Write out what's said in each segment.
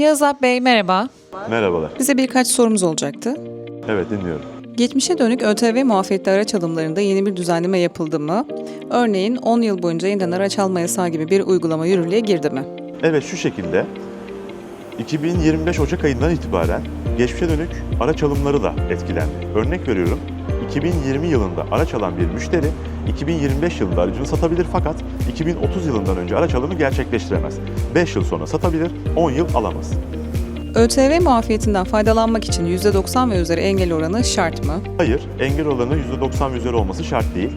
Yağız Alp Bey merhaba. Merhabalar. Bize birkaç sorumuz olacaktı. Evet dinliyorum. Geçmişe dönük ÖTV muafiyetli araç alımlarında yeni bir düzenleme yapıldı mı? Örneğin 10 yıl boyunca yeniden araç alma yasağı gibi bir uygulama yürürlüğe girdi mi? Evet şu şekilde 2025 Ocak ayından itibaren geçmişe dönük araç alımları da etkilendi. Örnek veriyorum 2020 yılında araç alan bir müşteri 2025 yılında aracını satabilir fakat 2030 yılından önce araç alımı gerçekleştiremez. 5 yıl sonra satabilir, 10 yıl alamaz. ÖTV muafiyetinden faydalanmak için %90 ve üzeri engel oranı şart mı? Hayır, engel oranı %90 ve üzeri olması şart değil.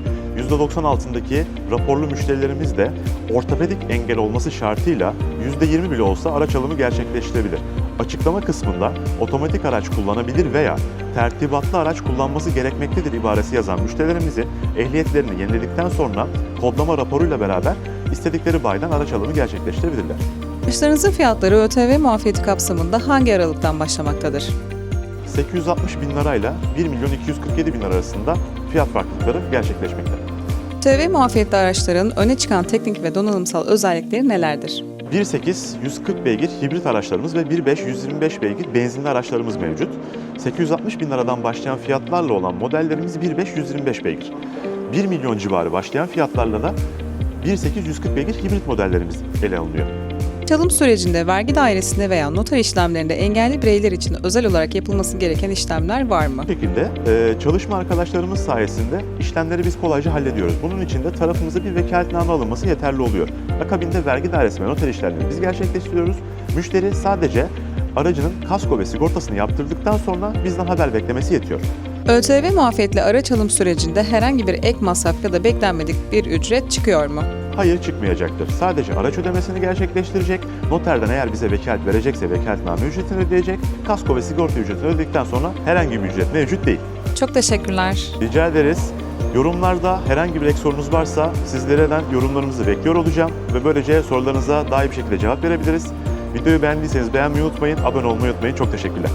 %90 altındaki raporlu müşterilerimiz de ortopedik engel olması şartıyla %20 bile olsa araç alımı gerçekleştirebilir. Açıklama kısmında otomatik araç kullanabilir veya tertibatlı araç kullanması gerekmektedir ibaresi yazan müşterilerimizi ehliyetlerini yeniledikten sonra kodlama raporuyla beraber istedikleri baydan araç alımı gerçekleştirebilirler. Araçlarınızın fiyatları ÖTV muafiyeti kapsamında hangi aralıktan başlamaktadır? 860 bin lirayla 1 milyon 247 bin arasında fiyat farklılıkları gerçekleşmekte. ÖTV muafiyetli araçların öne çıkan teknik ve donanımsal özellikleri nelerdir? 1.8 140 beygir hibrit araçlarımız ve 1.5 125 beygir benzinli araçlarımız mevcut. 860 bin liradan başlayan fiyatlarla olan modellerimiz 1.5 125 beygir. 1 milyon civarı başlayan fiyatlarla da 1.8 140 beygir hibrit modellerimiz ele alınıyor. Çalım sürecinde vergi dairesinde veya noter işlemlerinde engelli bireyler için özel olarak yapılması gereken işlemler var mı? Bu şekilde e, çalışma arkadaşlarımız sayesinde işlemleri biz kolayca hallediyoruz. Bunun için de tarafımıza bir vekaletname alınması yeterli oluyor. Akabinde vergi dairesi ve noter işlemlerini biz gerçekleştiriyoruz. Müşteri sadece aracının kasko ve sigortasını yaptırdıktan sonra bizden haber beklemesi yetiyor. ÖTV muafiyetli araç alım sürecinde herhangi bir ek masraf ya da beklenmedik bir ücret çıkıyor mu? Hayır çıkmayacaktır. Sadece araç ödemesini gerçekleştirecek. Noterden eğer bize vekalet verecekse vekaletname ücretini ödeyecek. Kasko ve sigorta ücretini ödedikten sonra herhangi bir ücret mevcut değil. Çok teşekkürler. Rica ederiz. Yorumlarda herhangi bir ek sorunuz varsa sizlerden yorumlarınızı bekliyor olacağım ve böylece sorularınıza daha iyi bir şekilde cevap verebiliriz. Videoyu beğendiyseniz beğenmeyi unutmayın, abone olmayı unutmayın. Çok teşekkürler.